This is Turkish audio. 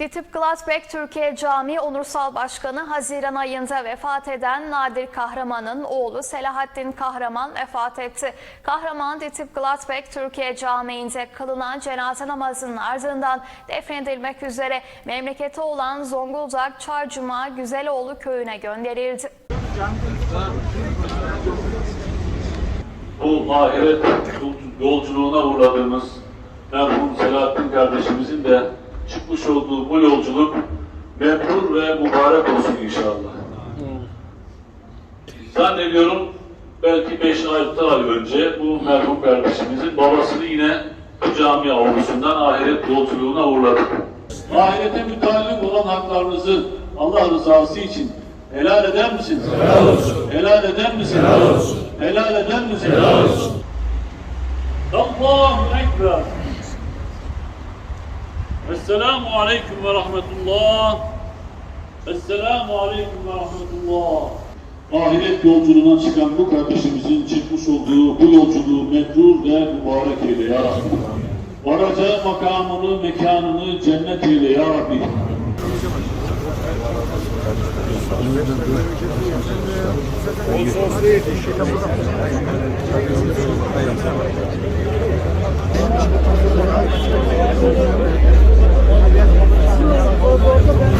DİTİB Gladbeck Türkiye Camii Onursal Başkanı Haziran ayında vefat eden Nadir Kahraman'ın oğlu Selahattin Kahraman vefat etti. Kahraman DİTİB Gladbeck Türkiye Camii'nde kılınan cenaze namazının ardından defnedilmek üzere memleketi olan Zonguldak Çarcuma Güzeloğlu köyüne gönderildi. bu ahiret yolculuğuna uğradığımız merhum Selahattin kardeşimizin de çıkmış olduğu bu yolculuk mebrur ve mübarek olsun inşallah. Zannediyorum belki 5-6 ay önce bu merhum kardeşimizin babasını yine bu cami avlusundan ahiret yolculuğuna uğurladık. Ahirete müteallik olan haklarınızı Allah rızası için helal eder misiniz? Helal olsun. Helal eder misiniz? Helal olsun. Helal eder misiniz? Helal olsun. Allahu Ekber. Esselamu Aleyküm ve Rahmetullah. Esselamu Aleyküm ve Rahmetullah. Ahiret yolculuğuna çıkan bu kardeşimizin çıkmış olduğu bu yolculuğu mebrur ve mübarek eyle ya Rabbi. Varacağı makamını, mekanını cennet eyle ya Rabbi.